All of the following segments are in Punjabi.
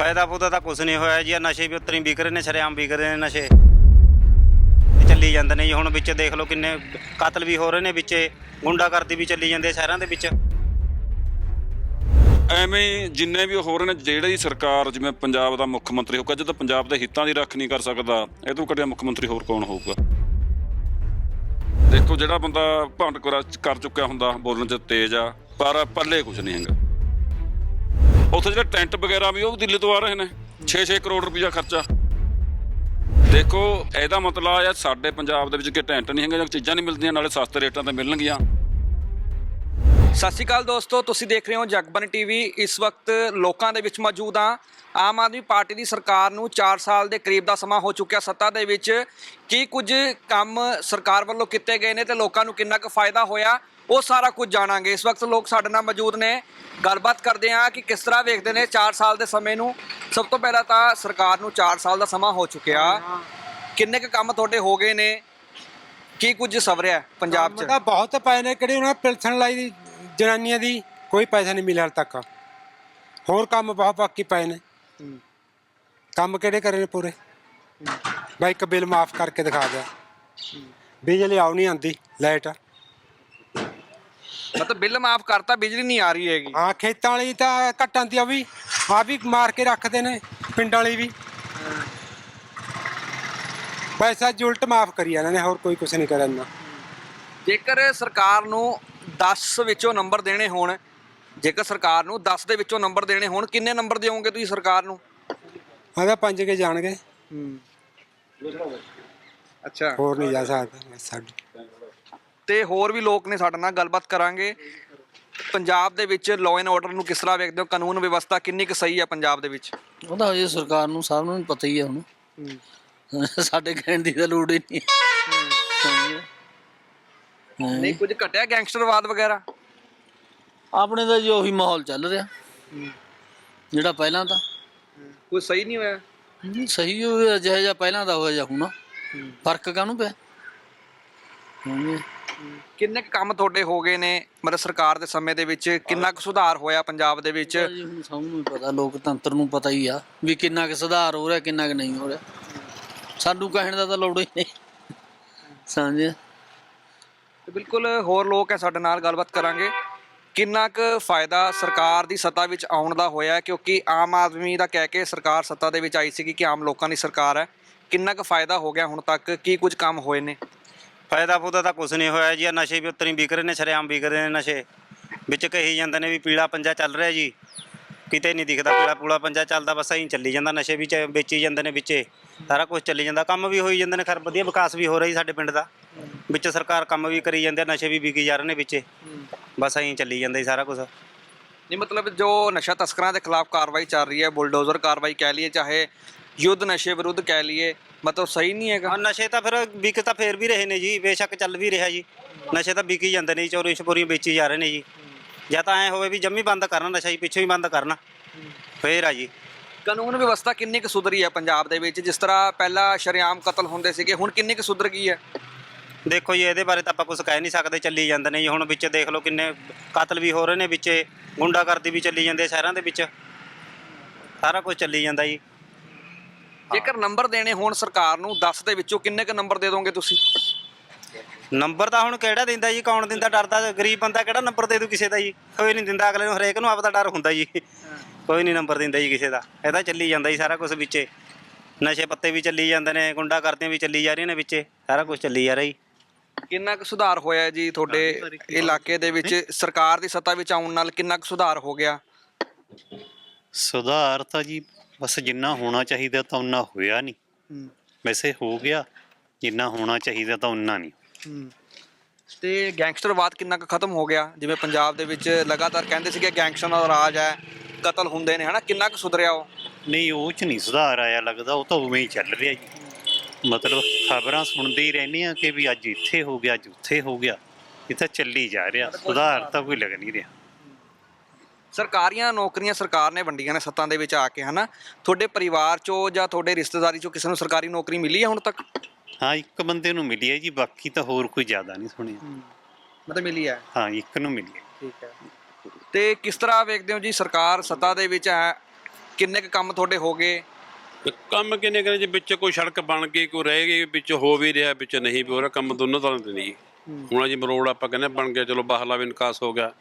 ਫਾਇਦਾ ਫੂਦਾ ਤਾਂ ਕੁਛ ਨਹੀਂ ਹੋਇਆ ਜੀ ਆ ਨਸ਼ੇ ਵੀ ਉਤਰੀ ਵਿਕ ਰਹੇ ਨੇ, ਸ਼ਰੇਆਮ ਵਿਕ ਰਹੇ ਨੇ ਨਸ਼ੇ। ਇਹ ਚੱਲੀ ਜਾਂਦੇ ਨੇ ਜੀ, ਹੁਣ ਵਿੱਚ ਦੇਖ ਲਓ ਕਿੰਨੇ ਕਤਲ ਵੀ ਹੋ ਰਹੇ ਨੇ ਵਿੱਚੇ, ਗੁੰਡਾਗਰਦੀ ਵੀ ਚੱਲੀ ਜਾਂਦੀ ਹੈ ਸ਼ਹਿਰਾਂ ਦੇ ਵਿੱਚ। ਐਵੇਂ ਜਿੰਨੇ ਵੀ ਹੋਰ ਨੇ, ਜਿਹੜੀ ਸਰਕਾਰ ਜਿਵੇਂ ਪੰਜਾਬ ਦਾ ਮੁੱਖ ਮੰਤਰੀ ਹੋਊਗਾ, ਜਦੋਂ ਪੰਜਾਬ ਦੇ ਹਿੱਤਾਂ ਦੀ ਰੱਖ ਨਹੀਂ ਕਰ ਸਕਦਾ, ਇਹ ਤੋਂ ਕੱਢਿਆ ਮੁੱਖ ਮੰਤਰੀ ਹੋਰ ਕੌਣ ਹੋਊਗਾ? ਦੇਖੋ ਜਿਹੜਾ ਬੰਦਾ ਭੰਡ ਕਰ ਕਰ ਚੁੱਕਿਆ ਹੁੰਦਾ, ਬੋਲਣ 'ਚ ਤੇਜ਼ ਆ, ਪਰ ਪੱਲੇ ਕੁਝ ਨਹੀਂ ਹੈਗਾ। ਉੱਥੇ ਜਿਹੜੇ ਟੈਂਟ ਵਗੈਰਾ ਵੀ, ਉਹ ਦਿੱਲੀ ਤੋਂ ਆ ਰਹੇ ਨੇ। 6-6 ਕਰੋੜ ਰੁਪਈਆ ਖਰਚਾ। ਦੇਖੋ, ਇਹਦਾ ਮਤਲਬ ਆ ਸਾਡੇ ਪੰਜਾਬ ਦੇ ਵਿੱਚ ਕਿ ਟੈਂਟ ਨਹੀਂ ਹੈਗੇ ਜਾਂ ਚੀਜ਼ਾਂ ਨਹੀਂ ਮਿਲਦੀਆਂ, ਨਾਲੇ ਸਸਤੇ ਰੇਟਾਂ ਤੇ ਮਿਲਣਗੀਆਂ। ਸਤਿ ਸ਼੍ਰੀ ਅਕਾਲ ਦੋਸਤੋ, ਤੁਸੀਂ ਦੇਖ ਰਹੇ ਹੋ ਜਗਬਨ ਟੀਵੀ। ਇਸ ਵਕਤ ਲੋਕਾਂ ਦੇ ਵਿੱਚ ਮੌਜੂਦ ਹਾਂ। ਆਮ ਆਦਮੀ ਪਾਰਟੀ ਦੀ ਸਰਕਾਰ ਨੂੰ 4 ਸਾਲ ਦੇ ਕਰੀਬ ਦਾ ਸਮਾਂ ਹੋ ਚੁੱਕਿਆ ਸੱਤਾ ਦੇ ਵਿੱਚ। ਕੀ ਕੁਝ ਕੰਮ ਸਰਕਾਰ ਵੱਲੋਂ ਕੀਤੇ ਗਏ ਨੇ ਤੇ ਲੋਕਾਂ ਨੂੰ ਕਿੰਨਾ ਕੁ ਫਾਇਦਾ ਹੋਇਆ, ਉਹ ਸਾਰਾ ਕੁਝ ਜਾਣਾਂਗੇ। ਇਸ ਵਕਤ ਲੋਕ ਸਾਡੇ ਨਾਲ ਮੌਜੂਦ ਨੇ। ਗੱਲਬਾਤ ਕਰਦੇ ਹਾਂ ਕਿ ਕਿਸ ਤਰ੍ਹਾਂ ਵੇਖਦੇ ਨੇ 4 ਸਾਲ ਦੇ ਸਮੇਂ ਨੂੰ। ਸਭ ਤੋਂ ਪਹਿਲਾਂ ਤਾਂ ਸਰਕਾਰ ਨੂੰ 4 ਸਾਲ ਦਾ ਸਮਾਂ ਹੋ ਚੁੱਕਿਆ। ਕਿੰਨੇ ਕੁ ਕੰਮ ਤੁਹਾਡੇ ਹੋ ਗਏ ਨੇ? ਕੀ ਕੁਝ ਸਵਰਿਆ ਪੰਜਾਬ 'ਚ? ਕੰਮ ਬਹੁਤ ਪਏ ਨੇ। ਕਿਹੜੀ ਉਹਨਾਂ ਪਿਲਸਣ ਲਾਈ ਦੀ? ਜਨਾਨੀਆਂ ਦੀ ਕੋਈ ਪੈਸਾ ਨਹੀਂ ਮਿਲਿਆ ਹਾਲੇ ਤੱਕ। ਹੋਰ ਕੰਮ ਬਹੁਤ ਬਾਕੀ ਪਏ ਨੇ। ਕੰਮ ਕਿਹੜੇ ਕਰੇ ਨੇ ਪੂਰੇ? ਬਾਈ ਇੱਕ ਬਿੱਲ ਮਾਫ ਕਰਕੇ ਦਿਖਾ ਦਿਆ। ਬਿਜਲੀ ਆਉ ਨਹੀਂ ਆਂਦੀ ਲਾਈਟ। ਮਤਲਬ ਬਿੱਲ ਮਾਫ ਕਰਤਾ ਬਿਜਲੀ ਨਹੀਂ ਆ ਰਹੀ ਹੈਗੀ। ਹਾਂ ਖੇਤਾਂ ਵਾਲੀ ਤਾਂ ਘੱਟ ਆਂਦੀ ਆ ਵੀ। ਆ ਵੀ ਮਾਰ ਕੇ ਰੱਖਦੇ ਨੇ ਪਿੰਡਾਂ ਵਾਲੀ ਵੀ। ਪੈਸਾ ਜੁਲਟ ਮਾਫ ਕਰੀ ਇਹਨਾਂ ਨੇ ਹੋਰ ਕੋਈ ਕੁਛ ਨਹੀਂ ਕਰਿਆ ਇਹਨਾਂ ਜੇਕਰ ਸਰਕਾਰ ਨੂੰ 10 ਵਿੱਚੋਂ ਨੰਬਰ ਦੇਣੇ ਹੋਣ ਜੇਕਰ ਸਰਕਾਰ ਨੂੰ 10 ਦੇ ਵਿੱਚੋਂ ਨੰਬਰ ਦੇਣੇ ਹੋਣ ਕਿੰਨੇ ਨੰਬਰ ਦਿਓਗੇ ਤੁਸੀਂ ਸਰਕਾਰ ਨੂੰ? ਆਦਾ ਪੰਜ ਕੇ ਜਾਣਗੇ। ਅੱਛਾ। ਹੋਰ ਨਹੀਂ ਜਾ ਸਕਦਾ ਸਾਡੀ। ਤੇ ਹੋਰ ਵੀ ਲੋਕ ਨੇ ਸਾਡੇ ਨਾਲ ਗੱਲਬਾਤ ਕਰਾਂਗੇ। ਪੰਜਾਬ ਦੇ ਵਿੱਚ ਲਾਅ ਐਂਡ ਆਰਡਰ ਨੂੰ ਕਿਸ ਤਰ੍ਹਾਂ ਵੇਖਦੇ ਹੋ? ਕਾਨੂੰਨ ਵਿਵਸਥਾ ਕਿੰਨੀ ਕੁ ਸਹੀ ਹੈ ਪੰਜਾਬ ਦੇ ਵਿੱਚ? ਉਹ ਤਾਂ ਹਜੇ ਸਰਕਾਰ ਨੂੰ ਸਭ ਨੂੰ ਪਤਾ ਹੀ ਹੈ ਹੁਣ। ਸਾਡੇ ਕਹਿਣ ਦੀ ਤਾਂ ਲੋੜ ਹੀ ਨਹੀਂ। ਨਹੀਂ ਕੁਝ ਘਟਿਆ ਗੈਂਗਸਟਰਵਾਦ ਵਗੈਰਾ? ਆਪਣੇ ਤਾਂ ਜੀ ਉਹੀ ਮਾਹੌਲ ਚੱਲ ਰਿਹਾ। ਜਿਹੜਾ ਪਹਿਲਾਂ ਤਾਂ। ਕੁਝ ਸਹੀ ਨਹੀਂ ਹੋਇਆ? ਨਹੀਂ, ਸਹੀ ਹੋਇਆ ਜਿਹਾ ਜਿਹਾ ਪਹਿਲਾਂ ਦਾ ਹੋਇਆ ਜਾਂ ਹੁਣ। ਫ਼ਰਕ ਕਾਹਨੂੰ ਪਿਆ? ਕਿੰਨੇ ਕੰਮ ਤੁਹਾਡੇ ਹੋ ਗਏ ਨੇ? ਮਤਲਬ ਸਰਕਾਰ ਦੇ ਸਮੇਂ ਦੇ ਵਿੱਚ ਕਿੰਨਾ ਕੁ ਸੁਧਾਰ ਹੋਇਆ ਪੰਜਾਬ ਦੇ ਵਿੱਚ? ਤਾਂ ਜੀ ਹੁਣ ਸਭ ਨੂੰ ਹੀ ਪਤਾ ਲੋਕਤੰਤਰ ਨੂੰ ਪਤਾ ਹੀ ਆ ਵੀ ਕਿੰਨਾ ਕੁ ਸੁਧਾਰ ਹੋ ਰਿਹਾ ਕਿੰਨਾ ਕੁ ਨਹੀਂ ਹੋ ਰਿਹਾ। ਸਾਨੂੰ ਕਹਿਣ ਦਾ ਤਾਂ ਲੋੜ ਹੀ ਨਹੀਂ। ਸਮਝੇ? ਤੇ ਬਿਲਕੁਲ ਹੋਰ ਲੋਕ ਹੈ ਸਾਡੇ ਨਾਲ, ਗੱਲਬਾਤ ਕਰਾਂਗੇ। ਕਿੰਨਾ ਕੁ ਫਾਇਦਾ ਸਰਕਾਰ ਦੀ ਸੱਤਾ ਵਿੱਚ ਆਉਣ ਦਾ ਹੋਇਆ ਹੈ? ਕਿਉਂਕਿ ਆਮ ਆਦਮੀ ਦਾ ਕਹਿ ਕੇ ਸਰਕਾਰ ਸੱਤਾ ਦੇ ਵਿੱਚ ਆਈ ਸੀਗੀ ਕਿ ਆਮ ਲੋਕਾਂ ਦੀ ਸਰਕਾਰ ਹੈ। ਕਿੰਨਾ ਕੁ ਫਾਇਦਾ ਹੋ ਗਿਆ ਹੁਣ ਤੱਕ? ਕੀ ਕੁਝ ਕੰਮ ਹੋਏ ਨੇ? ਫਾਇਦਾ ਫੂਦਾ ਤਾਂ ਕੁਛ ਨਹੀਂ ਹੋਇਆ ਜੀ। ਆ ਨਸ਼ੇ ਵੀ ਉਤਰੀ ਵਿਕ ਰਹੇ ਨੇ, ਸ਼ਰੇਆਮ ਵਿਕ ਰਹੇ ਨੇ ਨਸ਼ੇ। ਵਿੱਚ ਕਹੀ ਜਾਂਦੇ ਨੇ ਵੀ ਪੀਲਾ ਪੰਜਾ ਚੱਲ ਰਿਹਾ ਜੀ। ਕਿਤੇ ਨਹੀਂ ਦਿਖਦਾ ਪੀਲਾ ਪੂਲਾ ਪੰਜਾ ਚੱਲਦਾ, ਬਸ ਐਂ ਚੱਲੀ ਜਾਂਦਾ। ਨਸ਼ੇ ਵੀ ਵੇਚੀ ਜਾਂਦੇ ਨੇ ਵਿੱਚੇ। ਸਾਰਾ ਕੁਝ ਚੱਲੀ ਜਾਂਦਾ। ਕੰਮ ਵੀ ਹੋਈ ਜਾਂਦੇ ਨੇ ਖਰ ਵਧੀਆ ਵਿਕਾਸ ਵੀ ਹੋ ਰਿਹਾ ਸਾਡੇ ਪਿੰਡ ਦਾ। ਵਿੱਚ ਸਰਕਾਰ ਕੰਮ ਵੀ ਕਰੀ ਜਾਂਦੇ ਨਸ਼ੇ ਵੀ ਵਿਕੀ ਜਾ ਰਹੇ ਨੇ ਵਿੱਚੇ। ਬਸ ਐਂ ਚੱਲੀ ਜਾਂਦਾ ਜੀ ਸਾਰਾ ਕੁਝ ਨਹੀਂ ਮਤਲਬ ਜੋ ਨਸ਼ਾ ਤਸਕਰਾਂ ਦੇ ਖਿਲਾਫ ਕਾਰਵਾਈ ਚੱਲ ਰਹੀ ਹੈ ਬੁਲਡੋਜ਼ਰ ਕਾਰਵਾਈ ਕਹਿ ਲਈਏ ਚਾਹੇ ਯੁੱਧ ਨਸ਼ੇ ਵਿਰੁੱਧ ਕਹਿ ਲਈਏ ਮਤਲਬ ਸਹੀ ਨਹੀਂ ਹੈਗਾ। ਹਾਂ ਨਸ਼ੇ ਤਾਂ ਫਿਰ ਵਿਕ ਤਾਂ ਫੇਰ ਵੀ ਰਹੇ ਨੇ ਜੀ ਬੇਸ਼ੱਕ ਚੱਲ ਵੀ ਰਿਹਾ ਜੀ। ਨਸ਼ੇ ਤਾਂ ਵਿਕੀ ਜਾਂਦੇ ਨੇ ਜੀ ਚੋਰੀ ਛਪੋਰੀਆਂ ਵੇਚੀ ਜਾ ਰਹੇ ਨੇ ਜੀ। ਜਾਂ ਤਾਂ ਐ ਹੋਵੇ ਵੀ ਜੰਮੀ ਬੰਦ ਕਰਨਾ ਨਸ਼ਾ ਜੀ ਪਿੱਛੋਂ ਹੀ ਬੰਦ ਕਰਨਾ। ਫੇਰ ਆ ਜੀ। ਕਾਨੂੰਨ ਵਿਵਸਥਾ ਕਿੰਨੀ ਕੁ ਸੁਧਰੀ ਹੈ ਪੰਜਾਬ ਦੇ ਵਿੱਚ? ਜਿਸ ਤਰ੍ਹਾਂ ਪਹਿਲਾਂ ਸ਼ਰੇਆਮ ਕਤਲ ਹੁੰਦੇ ਸੀਗੇ ਹੁਣ ਕਿੰਨੀ ਕੁ ਸੁਧਰ ਗਈ ਹੈ? ਦੇਖੋ ਜੀ ਇਹਦੇ ਬਾਰੇ ਤਾਂ ਆਪਾਂ ਕੁਝ ਕਹਿ ਨਹੀਂ ਸਕਦੇ ਚੱਲੀ ਜਾਂਦੇ ਨੇ ਜੀ। ਹੁਣ ਵਿੱਚ ਦੇਖ ਲਓ ਕਿੰਨੇ ਕਤਲ ਵੀ ਹੋ ਰਹੇ ਨੇ ਵਿੱਚੇ ਗੁੰਡਾਗਰਦੀ ਵੀ ਚੱਲੀ ਜਾਂਦੀ ਹੈ ਸ਼ਹਿਰਾਂ ਦੇ ਵਿੱਚ। ਸਾਰਾ ਕੁਝ ਚੱਲੀ ਜਾਂਦਾ ਜੀ। ਜੇਕਰ ਨੰਬਰ ਦੇਣੇ ਹੋਣ ਸਰਕਾਰ ਨੂੰ 10 ਦੇ ਵਿੱਚੋਂ ਕਿੰਨੇ ਕੁ ਨੰਬਰ ਦੇ ਦੋਗੇ ਤੁਸੀਂ? ਨੰਬਰ ਤਾਂ ਹੁਣ ਕਿਹੜਾ ਦਿੰਦਾ ਜੀ ਕੌਣ ਦਿੰਦਾ? ਡਰਦਾ ਗਰੀਬ ਬੰਦਾ ਕਿਹੜਾ ਨੰਬਰ ਦੇ ਦੂ ਕਿਸੇ ਦਾ ਜੀ? ਕੋਈ ਨਹੀਂ ਦਿੰਦਾ ਅਗਲੇ ਨੂੰ ਹਰੇਕ ਨੂੰ ਆਪਦਾ ਡਰ ਹੁੰਦਾ ਜੀ। ਕੋਈ ਨਹੀਂ ਨੰਬਰ ਦਿੰਦਾ ਜੀ ਕਿਸੇ ਦਾ। ਇਹ ਤਾਂ ਚੱਲੀ ਜਾਂਦਾ ਜੀ ਸਾਰਾ ਕੁਝ ਵਿੱਚੇ। ਨਸ਼ੇ ਪੱਤੇ ਵੀ ਚੱਲੀ ਜਾਂਦੇ ਨੇ ਗੁੰਡਾਗਰਦੀਆਂ ਵੀ ਚੱਲੀ ਜਾ ਰਹੀਆਂ ਨੇ ਵਿੱਚੇ। ਸਾਰਾ ਕੁਝ ਚੱਲੀ ਜਾ ਰਿਹਾ ਜੀ। ਕਿੰਨਾ ਕੁ ਸੁਧਾਰ ਹੋਇਆ ਹੈ ਜੀ ਤੁਹਾਡੇ ਇਲਾਕੇ ਦੇ ਵਿੱਚ? ਸਰਕਾਰ ਦੀ ਸੱਤਾ ਵਿੱਚ ਆਉਣ ਨਾਲ ਕਿੰਨਾ ਕੁ ਸੁਧਾਰ ਹੋ ਗਿਆ? ਸੁਧਾਰ ਤਾਂ ਜੀ ਬਸ ਜਿੰਨਾ ਹੋਣਾ ਚਾਹੀਦਾ ਤਾਂ ਉਨਾ ਹੋਇਆ ਨਹੀਂ ਵੈਸੇ ਹੋ ਗਿਆ ਜਿੰਨਾ ਹੋਣਾ ਚਾਹੀਦਾ ਤਾਂ ਉਨਾ ਨਹੀਂ ਤੇ ਗੈਂਗਸਟਰਵਾਦ ਕਿੰਨਾ ਕੁ ਖਤਮ ਹੋ ਗਿਆ? ਜਿਵੇਂ ਪੰਜਾਬ ਦੇ ਵਿੱਚ ਲਗਾਤਾਰ ਕਹਿੰਦੇ ਸੀਗੇ ਗੈਂਗਸਟਰਾਂ ਦਾ ਰਾਜ ਹੈ ਕਤਲ ਹੁੰਦੇ ਨੇ ਹਨਾ? ਕਿੰਨਾ ਕੁ ਸੁਧਰਿਆ ਉਹ? ਨਹੀਂ ਉਹ ਚ ਨਹੀਂ ਸੁਧਾਰ ਆਇਆ ਲੱਗਦਾ ਉਹ ਤਾਂ ਉਵੇਂ ਹੀ ਚੱਲ ਰਿਹਾ ਜੀ। ਮਤਲਬ ਖਬਰਾਂ ਸੁਣਦੇ ਹੀ ਰਹਿੰਦੇ ਆ ਕਿ ਵੀ ਅੱਜ ਇੱਥੇ ਹੋ ਗਿਆ ਅੱਜ ਉੱਥੇ ਹੋ ਗਿਆ ਇਹ ਤਾਂ ਚੱਲੀ ਜਾ ਰਿਹਾ। ਸੁਧਾਰ ਤਾਂ ਕੋਈ ਲੱਗ ਨਹੀਂ ਰਿਹਾ। ਸਰਕਾਰੀਆਂ ਨੌਕਰੀਆਂ ਸਰਕਾਰ ਨੇ ਵੰਡੀਆਂ ਨੇ ਸੱਤਾਂ ਦੇ ਵਿੱਚ ਆ ਕੇ ਹਨਾ? ਤੁਹਾਡੇ ਪਰਿਵਾਰ ਚੋਂ ਜਾਂ ਤੁਹਾਡੇ ਰਿਸ਼ਤੇਦਾਰੀ ਚੋਂ ਕਿਸੇ ਨੂੰ ਸਰਕਾਰੀ ਨੌਕਰੀ ਮਿਲੀ ਹੈ ਹੁਣ ਤੱਕ? ਹਾਂ ਇੱਕ ਬੰਦੇ ਨੂੰ ਮਿਲੀ ਹੈ ਜੀ ਬਾਕੀ ਤਾਂ ਹੋਰ ਕੋਈ ਜ਼ਿਆਦਾ ਨਹੀਂ ਸੁਣਿਆ। ਮਤਲਬ ਮਿਲੀ ਹੈ? ਹਾਂ ਇੱਕ ਨੂੰ ਮਿਲੀ ਹੈ। ਠੀਕ ਹੈ। ਤੇ ਕਿਸ ਤਰ੍ਹਾਂ ਵੇਖਦੇ ਹੋ ਜੀ ਸਰਕਾਰ ਸੱਤਾ ਦੇ ਵਿੱਚ ਹੈ? ਕਿੰਨੇ ਕੁ ਕੰਮ ਤੁਹਾਡੇ ਹੋ ਗਏ? ਤੇ ਕੰਮ ਕਿੰਨੇ ਕਰੇ ਜੇ? ਵਿੱਚ ਕੋਈ ਸੜਕ ਬਣ ਗਈ ਕੋਈ ਰਹਿ ਗਈ ਵਿੱਚ ਹੋ ਵੀ ਰਿਹਾ ਵਿੱਚ ਨਹੀਂ ਵੀ ਹੋ ਰਿਹਾ ਕੰਮ ਦੋਨੋਂ ਤਰ੍ਹਾਂ ਦੇ ਨਹੀਂ ਹੁਣ ਜੀ ਮਰੋੜ ਆਪਾਂ ਕਹਿੰਦੇ ਬਣ ਗਿਆ ਚਲੋ ਬਾਹਰਲਾ ਵੀ ਨਿਕਾਸ ਹੋ ਗਿਆ।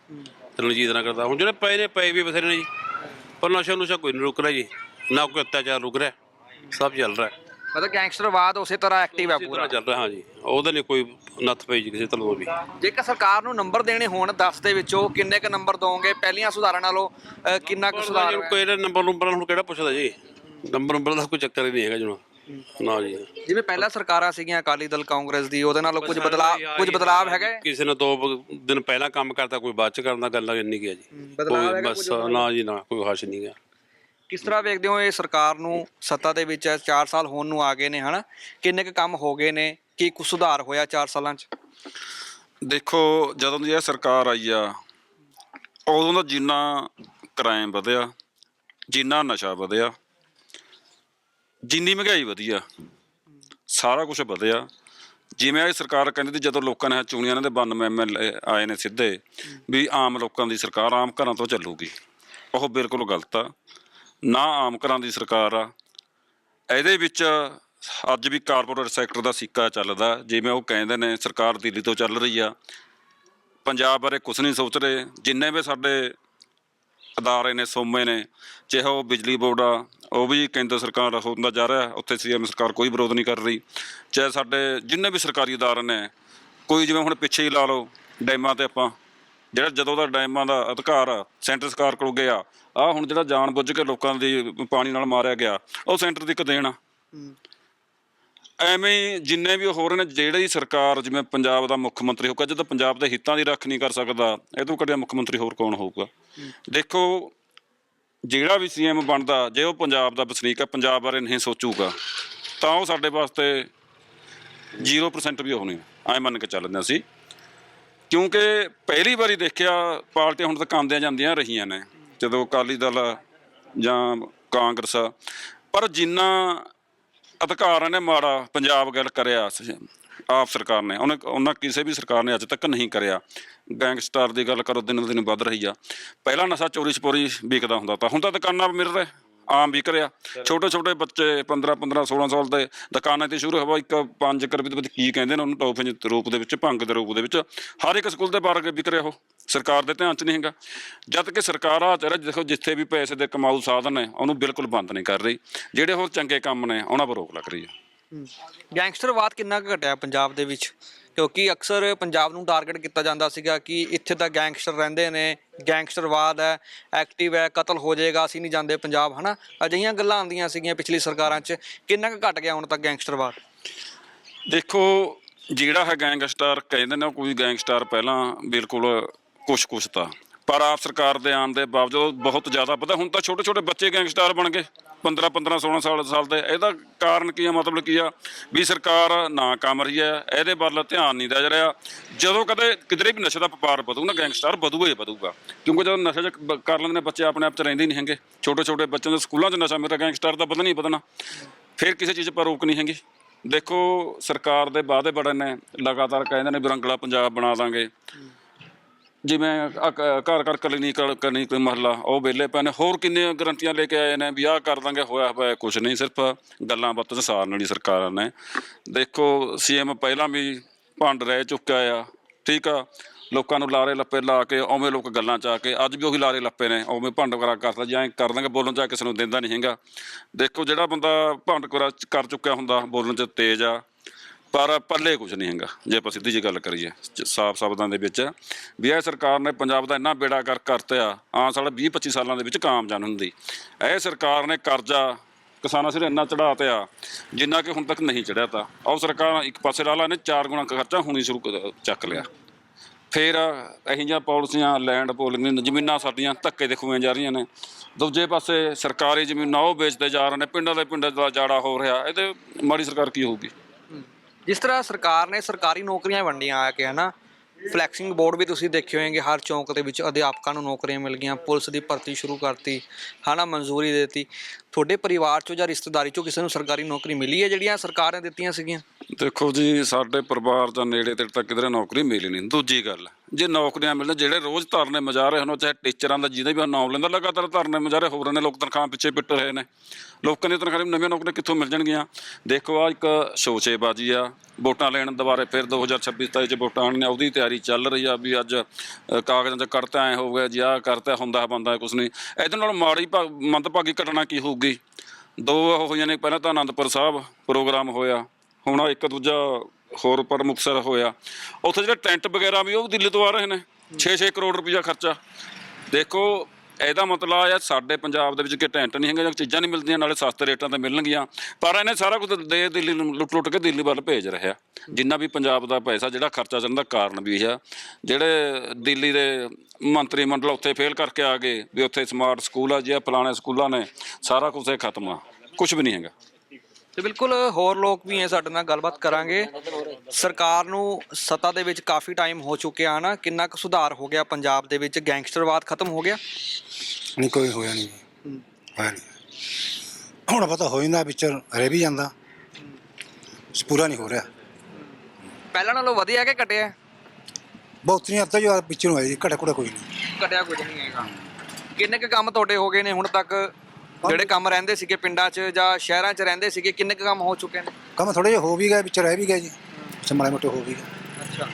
ਰਣਜੀਤ ਨਾਲ ਕਰਦਾ ਹੁਣ ਜਿਹੜੇ ਪਏ ਨੇ ਪਏ ਵੀ ਬਥੇਰੇ ਨੇ ਜੀ। ਪਰ ਨਸ਼ਾ ਨੁਸ਼ਾ ਕੋਈ ਨਹੀਂ ਰੁਕ ਰਿਹਾ ਜੀ। ਨਾ ਕੋਈ ਅਤਿਆਚਾਰ ਰੁਕ ਰਿਹਾ। ਸਭ ਚੱਲ ਰਿਹਾ। ਮਤਲਬ ਗੈਂਗਸਟਰਵਾਦ ਉਸੇ ਤਰ੍ਹਾਂ ਐਕਟਿਵ ਹੈ ਇਸੇ ਪੂਰਾ। ਚੱਲ ਰਿਹਾ ਹਾਂ ਜੀ ਉਹਦੇ ਲਈ ਕੋਈ ਨੱਥ ਪਈ ਜੀ ਕਿਸੇ ਤਰ੍ਹਾਂ ਦੀ। ਵੀ ਜੇਕਰ ਸਰਕਾਰ ਨੂੰ ਨੰਬਰ ਦੇਣੇ ਹੋਣ 10 ਦੇ ਵਿੱਚੋਂ ਕਿੰਨੇ ਕੁ ਨੰਬਰ ਦੋਗੇ? ਪਹਿਲੀਆਂ ਸੁਧਾਰਾਂ ਨਾਲੋਂ ਅ, ਕਿੰਨਾ ਕੁ ਸੁਧਾਰ ਹੋਇਆ? ਕੋਈ ਨੰਬਰ ਨੰਬਰ ਹੁਣ ਕਿਹੜਾ ਪੁੱਛਦਾ ਜੀ? ਨੰਬਰ ਨੰਬਰ ਦਾ ਕੋਈ ਚੱਕਰ ਹੀ ਨਹੀਂ ਹੈਗਾ ਜਣਾ ਨਾ ਜੀ। ਜਿਵੇਂ ਪਹਿਲਾਂ ਸਰਕਾਰਾਂ ਸੀਗੀਆਂ ਅਕਾਲੀ ਦਲ ਕਾਂਗਰਸ ਦੀ ਉਹਦੇ ਨਾਲੋਂ ਕੁਝ ਬਦਲਾਅ ਕੁਝ ਬਦਲਾਅ ਹੈਗਾ? ਹੈ? ਕਿਸੇ ਨੇ ਦੋ ਬ- ਦਿਨ ਪਹਿਲਾਂ ਕੰਮ ਕਰਦਾ ਕੋਈ ਬਾਅਦ ਚ ਕਰਦਾ ਗੱਲ ਇੰਨੀ ਕੀ ਹੈ ਜੀ। ਬਦਲਾਅ ਕੋਈ ਹੈਗਾ ਬਸ ਨਾ ਜੀ ਨਾ ਕੋਈ ਹਾਸ਼ ਨਹੀਂ ਗਾ ਕਿਸ ਤਰ੍ਹਾਂ ਵੇਖਦੇ ਹੋ ਇਹ ਸਰਕਾਰ ਨੂੰ ਸੱਤਾ ਦੇ ਵਿੱਚ 4 ਸਾਲ ਹੋਣ ਨੂੰ ਆ ਗਏ ਨੇ, ਹਨਾ? ਕਿੰਨੇ ਕੁ ਕੰਮ ਹੋ ਗਏ ਨੇ? ਕੀ ਕੁਝ ਸੁਧਾਰ ਹੋਇਆ 4 ਸਾਲਾਂ 'ਚ? ਦੇਖੋ, ਜਦੋਂ ਦੀ ਇਹ ਸਰਕਾਰ ਆਈ ਆ, ਉਦੋਂ ਦਾ ਜਿੰਨਾ ਕ੍ਰਾਈਮ ਵਧਿਆ, ਜਿੰਨਾ ਨਸ਼ਾ ਵਧਿਆ, ਜਿੰਨੀ ਮਹਿੰਗਾਈ ਵਧੀ ਸਾਰਾ ਕੁਝ ਵਧਿਆ। ਜਿਵੇਂ ਇਹ ਸਰਕਾਰ ਕਹਿੰਦੀ ਸੀ, ਜਦੋਂ ਲੋਕਾਂ ਨੇ ਚੁਣਿਆ ਇਹਨਾਂ ਦੇ 92 ਐਮਐਲਏ ਆਏ ਨੇ ਸਿੱਧੇ, ਵੀ ਆਮ ਲੋਕਾਂ ਦੀ ਸਰਕਾਰ ਆਮ ਘਰਾਂ ਤੋਂ ਚੱਲੂਗੀ। ਉਹ ਬਿਲਕੁਲ ਗਲਤ ਆ। ਨਾ ਆਮ ਘਰਾਂ ਦੀ ਸਰਕਾਰ ਆ। ਇਹਦੇ ਵਿੱਚ ਅੱਜ ਵੀ ਕਾਰਪੋਰੇਟ ਸੈਕਟਰ ਦਾ ਸਿੱਕਾ ਚੱਲਦਾ। ਜਿਵੇਂ ਉਹ ਕਹਿੰਦੇ ਨੇ, ਸਰਕਾਰ ਦਿੱਲੀ ਤੋਂ ਚੱਲ ਰਹੀ ਆ। ਪੰਜਾਬ ਬਾਰੇ ਕੁਝ ਨਹੀਂ ਸੋਚ ਰਹੇ। ਜਿੰਨੇ ਵੀ ਸਾਡੇ ਅਦਾਰੇ ਨੇ, ਸੋਮੇ ਨੇ, ਚਾਹੇ ਉਹ ਬਿਜਲੀ ਬੋਰਡ ਆ, ਉਹ ਵੀ ਕੇਂਦਰ ਸਰਕਾਰ ਹੁੰਦਾ ਜਾ ਰਿਹਾ। ਉੱਥੇ ਸੀਐਮ ਸਰਕਾਰ ਕੋਈ ਵਿਰੋਧ ਨਹੀਂ ਕਰ ਰਹੀ। ਚਾਹੇ ਸਾਡੇ ਜਿੰਨੇ ਵੀ ਸਰਕਾਰੀ ਅਦਾਰੇ ਨੇ, ਕੋਈ ਜਿਵੇਂ ਹੁਣ ਪਿੱਛੇ ਹੀ ਲਾ ਲਓ, ਡੈਮਾਂ ਤੇ ਆਪਾਂ ਜਿਹੜਾ ਜਦੋਂ ਦਾ ਡੈਮਾਂ ਦਾ ਅਧਿਕਾਰ ਸੈਂਟਰ ਸਰਕਾਰ ਕੋਲ ਗਿਆ ਆ ਹੁਣ ਜਿਹੜਾ ਜਾਣ ਬੁੱਝ ਕੇ ਲੋਕਾਂ ਦੀ ਪਾਣੀ ਨਾਲ ਮਾਰਿਆ ਗਿਆ ਉਹ ਸੈਂਟਰ ਦੀ ਇੱਕ ਦੇਣ ਆ। ਐਵੇਂ ਜਿੰਨੇ ਵੀ ਹੋ ਰਹੇ ਨੇ ਜਿਹੜੀ ਸਰਕਾਰ ਜਿਵੇਂ ਪੰਜਾਬ ਦਾ ਮੁੱਖ ਮੰਤਰੀ ਹੋਊਗਾ ਜਦੋਂ ਪੰਜਾਬ ਦੇ ਹਿੱਤਾਂ ਦੀ ਰੱਖ ਨਹੀਂ ਕਰ ਸਕਦਾ ਇਹ ਤੋਂ ਘਟਿਆ ਮੁੱਖ ਮੰਤਰੀ ਹੋਰ ਕੌਣ ਹੋਊਗਾ? ਦੇਖੋ ਜਿਹੜਾ ਵੀ ਸੀਐਮ ਬਣਦਾ ਜੇ ਉਹ ਪੰਜਾਬ ਦਾ ਵਸਨੀਕ ਹੈ ਪੰਜਾਬ ਬਾਰੇ ਨਹੀਂ ਸੋਚੂਗਾ ਤਾਂ ਉਹ ਸਾਡੇ ਵਾਸਤੇ 0% ਵੀ ਨਹੀਂ ਐ ਮੰਨ ਕੇ ਚੱਲਦੇ ਅਸੀਂ। ਕਿਉਂਕਿ ਪਹਿਲੀ ਵਾਰੀ ਦੇਖਿਆ ਪਾਰਟੀਆਂ ਹੁਣ ਤੱਕ ਆਉਂਦੀਆਂ ਜਾਂਦੀਆਂ ਰਹੀਆਂ ਨੇ, ਜਦੋਂ ਅਕਾਲੀ ਦਲ ਜਾਂ ਕਾਂਗਰਸ, ਪਰ ਜਿੰਨਾ ਅਧਿਕਾਰਾਂ ਨੇ ਮਾੜਾ ਪੰਜਾਬ ਗੱਲ ਕਰਿਆ ਆਪ ਸਰਕਾਰ ਨੇ, ਉਹਨੇ, ਉਹਨਾਂ ਕਿਸੇ ਵੀ ਸਰਕਾਰ ਨੇ ਅੱਜ ਤੱਕ ਨਹੀਂ ਕਰਿਆ। ਗੈਂਗਸਟਰ ਦੀ ਗੱਲ ਕਰੋ, ਦਿਨੋਂ ਦਿਨ ਵੱਧ ਰਹੀ ਆ। ਪਹਿਲਾਂ ਨਸ਼ਾ ਚੋਰੀ ਛਪੋਰੀ ਵਿਕਦਾ ਹੁੰਦਾ ਤਾਂ ਹੁਣ ਤਾਂ ਦੁਕਾਨਾਂ ਮਿਲ ਰਿਹਾ। ਆਮ ਵਿਕ ਰਿਹਾ। ਛੋਟੇ ਛੋਟੇ ਬੱਚੇ 15 15 16 ਸਾਲ ਦੇ ਦੁਕਾਨਾਂ ਤੇ ਸ਼ੁਰੂ ਹੋਇਆ। ਇੱਕ 5 ਰੁਪਏ ਦੇ ਵਿੱਚ ਕੀ ਕਹਿੰਦੇ ਨੇ ਉਹਨੂੰ ਟੋਫੇ ਦੇ ਰੂਪ ਦੇ ਵਿੱਚ ਭੰਗ ਦੇ ਰੂਪ ਦੇ ਵਿੱਚ ਹਰ ਇੱਕ ਸਕੂਲ ਦੇ ਬਾਹਰ ਵਿਕ ਰਿਹਾ ਉਹ। ਸਰਕਾਰ ਦੇ ਧਿਆਨ 'ਚ ਨਹੀਂ ਹੈਗਾ। ਜਦ ਕਿ ਸਰਕਾਰ ਆ ਚਾਹ ਦੇਖੋ ਜਿੱਥੇ ਵੀ ਪੈਸੇ ਦੇ ਕਮਾਊ ਸਾਧਨ ਨੇ ਉਹਨੂੰ ਬਿਲਕੁਲ ਬੰਦ ਨਹੀਂ ਕਰ ਰਹੀ। ਜਿਹੜੇ ਹੋਰ ਚੰਗੇ ਕੰਮ ਨੇ ਉਹਨਾਂ 'ਤੇ ਰੋਕ ਲੱਗ ਰਹੀ ਹੈ। ਗੈਂਗਸਟਰਵਾਦ ਕਿੰਨਾ ਕੁ ਘਟਿਆ ਪੰਜਾਬ ਦੇ ਵਿੱਚ? ਕਿਉਂਕਿ ਅਕਸਰ ਪੰਜਾਬ ਨੂੰ ਟਾਰਗੇਟ ਕੀਤਾ ਜਾਂਦਾ ਸੀਗਾ ਕਿ ਇੱਥੇ ਤਾਂ ਗੈਂਗਸਟਰ ਰਹਿੰਦੇ ਨੇ ਗੈਂਗਸਟਰਵਾਦ ਹੈ ਐਕਟਿਵ ਹੈ, ਕਤਲ ਹੋ ਜਾਏਗਾ, ਅਸੀਂ ਨਹੀਂ ਜਾਂਦੇ ਪੰਜਾਬ, ਹਨਾ? ਅਜਿਹੀਆਂ ਗੱਲਾਂ ਆਉਂਦੀਆਂ ਸੀਗੀਆਂ ਪਿਛਲੀ ਸਰਕਾਰਾਂ 'ਚ। ਕਿੰਨਾ ਕੁ ਘਟ ਗਿਆ ਹੁਣ ਤੱਕ ਗੈਂਗਸਟਰਵਾਦ? ਦੇਖੋ, ਜਿਹੜਾ ਹੈ ਗੈਂਗਸਟਰ, ਕਹਿੰਦੇ ਨੇ ਕੋਈ ਗੈਂਗਸਟਰ ਪਹਿਲਾਂ ਬਿਲਕੁਲ ਕੁਛ ਕੁਛ ਤਾਂ। ਪਰ ਆਪ ਸਰਕਾਰ ਦੇ ਆਉਣ ਦੇ ਬਾਵਜੂਦ ਬਹੁਤ ਜ਼ਿਆਦਾ, ਪਤਾ ਹੁਣ ਤਾਂ ਛੋਟੇ ਛੋਟੇ ਬੱਚੇ ਗੈਂਗਸਟਰ ਬਣ ਗਏ 15 15 16 ਸਾਲ ਸਾਲ ਦੇ, ਇਹਦਾ ਕਾਰਨ ਕੀ ਆ, ਮਤਲਬ ਕੀ ਆ? ਵੀ ਸਰਕਾਰ ਨਾ ਕੰਮ ਰਹੀ ਹੈ, ਇਹਦੇ ਵੱਲ ਧਿਆਨ ਨਹੀਂ ਦੇ ਰਿਹਾ। ਜਦੋਂ ਕਦੇ ਕਿਧਰੇ ਵੀ ਨਸ਼ੇ ਦਾ ਵਪਾਰ ਵਧੂ ਨਾ, ਗੈਂਗਸਟਰ ਵਧੂਗਾ ਹੀ ਵਧੂਗਾ। ਕਿਉਂਕਿ ਜਦੋਂ ਨਸ਼ੇ ਚ ਕਰ ਲੈਂਦੇ ਨੇ ਬੱਚੇ, ਆਪਣੇ ਆਪ ਚ ਰਹਿੰਦੇ ਨਹੀਂ ਹੈਗੇ। ਛੋਟੇ ਛੋਟੇ ਬੱਚਿਆਂ ਦੇ ਸਕੂਲਾਂ 'ਚ ਨਸ਼ਾ ਮੇਰਾ ਗੈਂਗਸਟਰ ਦਾ ਵਧਣਾ ਹੀ ਵਧਣਾ। ਫਿਰ ਕਿਸੇ ਚੀਜ਼ ਪਰ ਰੋਕ ਨਹੀਂ ਹੈਗੀ। ਦੇਖੋ, ਸਰਕਾਰ ਦੇ ਵਾਅਦੇ ਬੜੇ ਨੇ, ਲਗਾਤਾਰ ਕਹਿੰਦੇ ਨੇ ਬਿਰੰਗਲਾ ਪੰਜਾਬ ਬਣਾ ਦਾਂਗੇ। ਜਿਵੇਂ ਆਹ ਕ- ਘਰ ਘਰ ਕਲੀਨਿਕ ਕੋਈ ਮਹੱਲਾ, ਉਹ ਵਿਹਲੇ ਪਏ ਨੇ। ਹੋਰ ਕਿੰਨੀਆਂ ਗਰੰਟੀਆਂ ਲੈ ਕੇ ਆਏ ਨੇ ਵੀ ਆਹ ਕਰ ਦਾਂਗੇ, ਹੋਇਆ ਹੋਇਆ ਕੁਝ ਨਹੀਂ, ਸਿਰਫ ਗੱਲਾਂ ਬਾਤਾਂ ਸਾਰਨ ਵਾਲੀ ਸਰਕਾਰਾਂ ਨੇ। ਦੇਖੋ, ਸੀਐਮ ਪਹਿਲਾਂ ਵੀ ਭੰਡ ਰਹਿ ਚੁੱਕਿਆ ਆ, ਠੀਕ ਆ? ਲੋਕਾਂ ਨੂੰ ਲਾਰੇ ਲੱਪੇ ਲਾ ਕੇ, ਉਵੇਂ ਲੋਕ ਗੱਲਾਂ ਚ ਆ ਕੇ, ਅੱਜ ਵੀ ਉਹੀ ਲਾਰੇ ਲੱਪੇ ਨੇ, ਉਵੇਂ ਭੰਡ ਕਰਾ ਕਰਦਾ ਜਾਂ ਐਂ ਕਰ ਦਾਂਗੇ, ਬੋਲਣ ਚ ਕਿਸੇ ਨੂੰ ਦਿੰਦਾ ਨਹੀਂ ਹੈਗਾ। ਦੇਖੋ, ਜਿਹੜਾ ਬੰਦਾ ਭੰਡ ਕਰਾ, ਕਰ ਚੁੱਕਿਆ ਹੁੰਦਾ, ਬੋਲਣ ਚ ਤੇਜ਼ ਆ ਪਰ ਪੱਲੇ ਕੁਝ ਨਹੀਂ ਹੈਗਾ, ਜੇ ਆਪਾਂ ਸਿੱਧੀ ਜੀ ਗੱਲ ਕਰੀਏ ਜ- ਸਾਫ਼ ਸ਼ਬਦਾਂ ਦੇ ਵਿੱਚ, ਵੀ ਇਹ ਸਰਕਾਰ ਨੇ ਪੰਜਾਬ ਦਾ ਇੰਨਾ ਬੇੜਾ ਕਰ ਕਰਤਾ ਆਉਣ ਸਾਲ 20 25 ਸਾਲਾਂ ਦੇ ਵਿੱਚ ਕਾਮਯਾਬ ਹੁੰਦੀ। ਇਹ ਸਰਕਾਰ ਨੇ ਕਰਜ਼ਾ ਕਿਸਾਨਾਂ ਸਿਰ ਇੰਨਾ ਚੜਾ ਆ ਜਿੰਨਾ ਕਿ ਹੁਣ ਤੱਕ ਨਹੀਂ ਚੜਿਆ ਤਾ। ਉਹ ਸਰਕਾਰ ਇੱਕ ਪਾਸੇ ਲਾ ਲਾ ਨੇ ਚਾਰ ਗੁਣਾ ਖਰਚਾ ਹੁਣੀ ਸ਼ੁਰੂ ਚੱਕ ਲਿਆ। ਫਿਰ ਇਹੋ ਜਿਹੀਆਂ ਪਾਲਿਸੀਆਂ, ਲੈਂਡ ਪੋਲਿੰਗ, ਜ਼ਮੀਨਾਂ ਸਾਡੀਆਂ ਧੱਕੇ ਦੇ ਖੂਆਂ ਜਾ ਰਹੀਆਂ ਨੇ। ਦੂਜੇ ਪਾਸੇ ਸਰਕਾਰੀ ਜ਼ਮੀਨਾਂ ਉਹ ਵੇਚਦੇ ਜਾ ਰਹੇ ਨੇ, ਪਿੰਡਾਂ ਦੇ ਪਿੰਡਾਂ ਦਾ ਜਾੜਾ ਹੋ ਰਿਹਾ, ਇਹਦੇ ਮਾੜੀ ਸਰਕਾਰ ਕੀ ਹੋਊਗੀ? ਜਿਸ ਤਰ੍ਹਾਂ ਸਰਕਾਰ ਨੇ ਸਰਕਾਰੀ ਨੌਕਰੀਆਂ ਵੰਡੀਆਂ ਆ ਕੇ, ਹਨਾ? ਫਲੈਕਸਿੰਗ ਬੋਰਡ ਵੀ ਤੁਸੀਂ ਦੇਖੇ ਹੋਣਗੇ, ਹਰ ਚੌਂਕ ਦੇ ਵਿੱਚ ਅਧਿਆਪਕਾਂ ਨੂੰ ਨੌਕਰੀਆਂ ਮਿਲ ਗਈਆਂ, ਪੁਲਿਸ ਦੀ ਭਰਤੀ ਸ਼ੁਰੂ ਕਰਤੀ, ਹਨਾ? ਮਨਜ਼ੂਰੀ ਦੇਤੀ। ਤੁਹਾਡੇ ਪਰਿਵਾਰ ਚੋਂ ਜਾਂ ਰਿਸ਼ਤੇਦਾਰੀ ਚੋਂ ਕਿਸੇ ਨੂੰ ਸਰਕਾਰੀ ਨੌਕਰੀ ਮਿਲੀ ਹੈ ਜਿਹੜੀਆਂ ਸਰਕਾਰ ਨੇ ਦਿੱਤੀਆਂ ਸੀਗੀਆਂ? ਦੇਖੋ ਜੀ, ਸਾਡੇ ਪਰਿਵਾਰ ਦਾ ਨੇੜੇ ਤੇੜੇ ਤਾਂ ਕਿਧਰੇ ਨੌਕਰੀ ਮਿਲੀ ਨਹੀਂ। ਦੂਜੀ ਗੱਲ, ਜੇ ਨੌਕਰੀਆਂ ਮਿਲਣ, ਜਿਹੜੇ ਰੋਜ਼ ਧਰਨੇ ਮਜਾ ਰਹੇ ਹਨ ਚਾਹੇ ਟੀਚਰਾਂ ਦਾ, ਜਿਹਦਾ ਵੀ ਨਾਮ ਲੈਂਦਾ, ਲਗਾਤਾਰ ਧਰਨੇ ਮਜਾ ਰਹੇ ਹੋਰ ਨੇ, ਲੋਕ ਤਨਖਾਹ ਪਿੱਛੇ ਪਿੱਟ ਰਹੇ ਨੇ। ਲੋਕਾਂ ਦੀ ਤਨਖਾਹ ਨਵੀਆਂ ਨੌਕਰੀਆਂ ਕਿੱਥੋਂ ਮਿਲ ਜਾਣਗੀਆਂ? ਦੇਖੋ ਆ ਇੱਕ ਸ਼ੋਸ਼ੇਬਾਜ਼ੀ ਆ। ਵੋਟਾਂ ਲੈਣ ਦੁਬਾਰੇ ਫਿਰ 2026 27 ਚ ਵੋਟਾਂ ਆਉਣੀਆਂ, ਉਹਦੀ ਤਿਆਰੀ ਚੱਲ ਰਹੀ ਆ ਵੀ ਅੱਜ ਕਾਗਜ਼ਾਂ 'ਚ ਕਰਤਾ ਐ ਹੋ ਗਿਆ, ਜੀ ਆਹ ਕਰਤਾ, ਹੁੰਦਾ ਬੰਦਾ ਕੁਛ ਨਹੀਂ। ਇਹਦੇ ਨਾਲ ਮਾੜੀ ਭਾ- ਮੰਦਭਾਗੀ ਘਟਨਾ ਕੀ ਹੋਊਗੀ। ਦੋ ਉਹ ਹੋਈਆਂ ਨੇ, ਪਹਿਲਾਂ ਤਾਂ ਆਨੰਦਪੁਰ ਸਾਹਿਬ ਪ੍ਰੋਗਰਾਮ ਹੋਇਆ, ਹੁਣ ਇੱਕ ਦੂਜਾ ਹੋਰ ਪਰ ਮੁਕਤਸਰ ਹੋਇਆ। ਉੱਥੇ ਜਿਹੜੇ ਟੈਂਟ ਵਗੈਰਾ ਵੀ, ਉਹ ਵੀ ਦਿੱਲੀ ਤੋਂ ਆ ਰਹੇ ਨੇ 6-6 ਕਰੋੜ ਰੁਪਈਆ ਖਰਚਾ। ਦੇਖੋ ਇਹਦਾ ਮਤਲਬ ਆ ਸਾਡੇ ਪੰਜਾਬ ਦੇ ਵਿੱਚ ਕਿ ਟੈਂਟ ਨਹੀਂ ਹੈਗਾ ਜਾਂ ਚੀਜ਼ਾਂ ਨਹੀਂ ਮਿਲਦੀਆਂ, ਨਾਲੇ ਸਸਤੇ ਰੇਟਾਂ ਤੇ ਮਿਲਣਗੀਆਂ। ਪਰ ਇਹਨੇ ਸਾਰਾ ਕੁਝ ਦੇ ਦਿੱਲੀ ਨੂੰ ਲੁੱਟ ਲੁੱਟ ਕੇ ਦਿੱਲੀ ਵੱਲ ਭੇਜ ਰਿਹਾ। ਜਿੰਨਾ ਵੀ ਪੰਜਾਬ ਦਾ ਪੈਸਾ, ਜਿਹੜਾ ਖਰਚਾ ਚੱਲਣ ਦਾ ਕਾਰਨ ਵੀ ਇਹ ਆ, ਜਿਹੜੇ ਦਿੱਲੀ ਦੇ ਮੰਤਰੀ ਮੰਡਲ ਉੱਥੇ ਫੇਲ ਕਰਕੇ ਆ ਗਏ ਵੀ ਉੱਥੇ ਸਮਾਰਟ ਸਕੂਲ ਆ ਜਿਹਾ ਆਹ ਫਲਾਣੇ ਸਕੂਲਾਂ ਨੇ, ਸਾਰਾ ਕੁਝ ਖਤਮ ਆ। ਕੁਝ ਵੀ ਨਹੀਂ ਹੈਗਾ। ਤੇ ਬਿਲਕੁਲ ਹੋਰ ਲੋਕ ਵੀ ਹੈ ਸਾਡੇ ਨਾਲ ਗੱਲਬਾਤ ਕਰਾਂਗੇ। ਸਰਕਾਰ ਨੂੰ ਸੱਤਾ ਦੇ ਵਿੱਚ ਕਾਫੀ ਟਾਈਮ ਹੋ ਚੁੱਕਿਆ ਹੈ ਨਾ, ਕਿੰਨਾ ਕੁ ਸੁਧਾਰ ਹੋ ਗਿਆ ਪੰਜਾਬ ਦੇ ਵਿੱਚ? ਗੈਂਗਸਟਰਵਾਦ ਖਤਮ ਹੋ ਗਿਆ? ਨਹੀਂ ਕੋਈ ਹੋਇਆ ਨਹੀਂ। ਹੋਇਆ ਨਹੀਂ। ਹੁਣ ਪਤਾ ਹੋ ਜਾਂਦਾ ਵਿੱਚ ਰਹਿ ਵੀ ਜਾਂਦਾ। ਪੂਰਾ ਨਹੀਂ ਹੋ ਰਿਹਾ। ਪਹਿਲਾਂ ਨਾਲੋਂ ਵਧੀਆ ਕਿ ਘਟਿਆ? ਬਹੁਤੀਆਂ ਅੱਧਾ ਜੋ ਵਿੱਚ ਨੂੰ ਆਈ ਜੀ ਘੁਟਾ ਕੋਈ ਨਹੀਂ। ਘਟਿਆ ਕੁਝ ਨਹੀਂ ਹੈਗਾ। ਕਿੰਨੇ ਕੁ ਕੰਮ ਤੁਹਾਡੇ ਹੋ ਗਏ ਨੇ ਹੁਣ ਤੱਕ? ਜਿਹੜੇ ਕੰਮ ਰਹਿੰਦੇ ਸੀਗੇ ਪਿੰਡਾਂ 'ਚ ਜਾਂ ਸ਼ਹਿਰਾਂ 'ਚ ਰਹਿੰਦੇ ਸੀਗੇ ਕਿੰਨੇ ਕੁ ਕੰਮ ਹੋ ਚੁੱਕੇ ਨੇ? ਕੰਮ ਥੋੜੇ ਜਿਹਾ ਹੋ ਵੀ ਗਏ ਵਿੱਚ ਰਹਿ ਵੀ ਗਏ ਜੀ। ਵਿੱਚ ਮਾੜੇ ਮੋਟੇ ਹੋ ਵੀ ਗਏ। ਅੱਛਾ।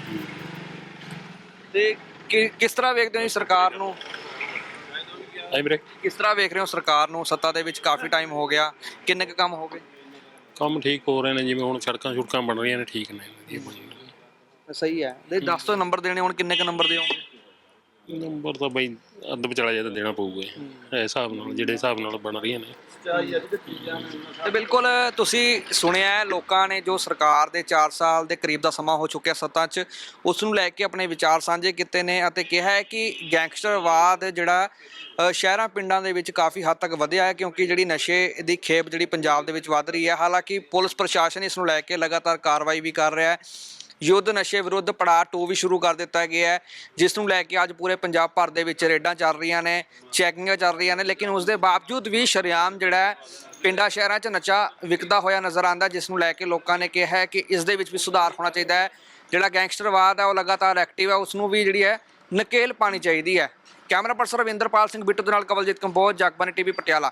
ਤੇ ਕਿ- ਕਿਸ ਤਰ੍ਹਾਂ ਵੇਖਦੇ ਹੋ ਜੀ ਸਰਕਾਰ ਨੂੰ? ਐ ਵੀਰੇ। ਕਿਸ ਤਰ੍ਹਾਂ ਵੇਖ ਰਹੇ ਹੋ ਸਰਕਾਰ ਨੂੰ? ਸੱਤਾ ਦੇ ਵਿੱਚ ਕਾਫੀ ਟਾਈਮ ਹੋ ਗਿਆ। ਕਿੰਨੇ ਕੁ ਕੰਮ ਹੋ ਗਏ? ਕੰਮ ਠੀਕ ਹੋ ਰਹੇ ਨੇ ਜਿਵੇਂ ਹੁਣ ਸੜਕਾਂ ਛੁੜਕਾਂ ਬਣ ਰਹੀਆਂ ਨੇ ਠੀਕ ਨੇ। ਵਧੀਆ ਬਣ ਰਹੀਆਂ ਸਹੀ ਹੈ। ਦੇ 10 ਤੋਂ ਨੰਬਰ ਦੇਣੇ ਹੁਣ ਕਿੰਨੇ ਕੁ ਨੰਬਰ ਨੇ। ਨੰਬਰ ਤਾਂ ਬਈ ਅੱਧ ਵਿਚਾਲਾ ਜਿਹਾ ਤਾਂ ਦੇਣਾ ਪਊਗਾ ਇਹ। ਹਿਸਾਬ ਨਾਲ ਜਿਹੜੇ ਹਿਸਾਬ ਨਾਲ ਬਣ ਰਹੀਆਂ ਨੇ। ਤੇ ਬਿਲਕੁਲ ਤੁਸੀਂ ਸੁਣਿਆ ਹੈ ਲੋਕਾਂ ਨੇ ਜੋ ਸਰਕਾਰ ਦੇ 4 ਸਾਲ ਦੇ ਕਰੀਬ ਦਾ ਸਮਾਂ ਹੋ ਚੁੱਕਿਆ ਸੱਤਾ 'ਚ ਉਸ ਨੂੰ ਲੈ ਕੇ ਆਪਣੇ ਵਿਚਾਰ ਸਾਂਝੇ ਕੀਤੇ ਨੇ ਅਤੇ ਕਿਹਾ ਹੈ ਕਿ ਗੈਂਗਸਟਰਵਾਦ ਜਿਹੜਾ ਅ, ਸ਼ਹਿਰਾਂ ਪਿੰਡਾਂ ਦੇ ਵਿੱਚ ਕਾਫੀ ਹੱਦ ਤੱਕ ਵਧਿਆ ਹੈ ਕਿਉਂਕਿ ਜਿਹੜੀ ਨਸ਼ੇ ਦੀ ਖੇਪ ਜਿਹੜੀ ਪੰਜਾਬ ਦੇ ਵਿੱਚ ਵੱਧ ਰਹੀ ਹੈ ਹਾਲਾਂਕਿ ਪੁਲਿਸ ਪ੍ਰਸ਼ਾਸਨ ਇਸ ਨੂੰ ਲੈ ਕੇ ਲਗਾਤਾਰ ਕਾਰਵਾਈ ਵੀ ਕਰ ਰਿਹਾ ਹੈ। ਯੁੱਧ ਨਸ਼ੇ ਵਿਰੁੱਧ ਪੜਾਅ 2 ਵੀ ਸ਼ੁਰੂ ਕਰ ਦਿੱਤਾ ਗਿਆ ਹੈ, ਜਿਸ ਨੂੰ ਲੈ ਕੇ ਅੱਜ ਪੂਰੇ ਪੰਜਾਬ ਭਰ ਦੇ ਵਿੱਚ ਰੇਡਾਂ ਚੱਲ ਰਹੀਆਂ ਨੇ, ਚੈਕਿੰਗਾਂ ਚੱਲ ਰਹੀਆਂ ਨੇ, ਲੇਕਿਨ ਉਸ ਦੇ ਬਾਵਜੂਦ ਵੀ ਸ਼ਰੇਆਮ ਜਿਹੜਾ ਹੈ, ਪਿੰਡਾਂ ਸ਼ਹਿਰਾਂ 'ਚ ਨਸ਼ਾ ਵਿਕਦਾ ਹੋਇਆ ਨਜ਼ਰ ਆਉਂਦਾ, ਜਿਸ ਨੂੰ ਲੈ ਕੇ ਲੋਕਾਂ ਨੇ ਕਿਹਾ ਹੈ ਕਿ ਇਸ ਦੇ ਵਿੱਚ ਵੀ ਸੁਧਾਰ ਹੋਣਾ ਚਾਹੀਦਾ ਹੈ। ਜਿਹੜਾ ਗੈਂਗਸਟਰਵਾਦ ਹੈ, ਉਹ ਲਗਾਤਾਰ ਐਕਟਿਵ ਹੈ ਉਸ ਨੂੰ ਵੀ ਜਿਹੜੀ ਹੈ, ਨਕੇਲ ਪਾਣੀ ਚਾਹੀਦੀ ਹੈ। ਕੈਮਰਾ ਪਰਸਨ ਰਵਿੰਦਰਪਾਲ ਸਿੰਘ ਬਿੱਟੂ ਦੇ ਨਾਲ ਕਵਲਜੀਤ ਕੰਬੋਜ ਜਗਬਾਨੀ ਟੀਵੀ, ਪਟਿਆਲਾ।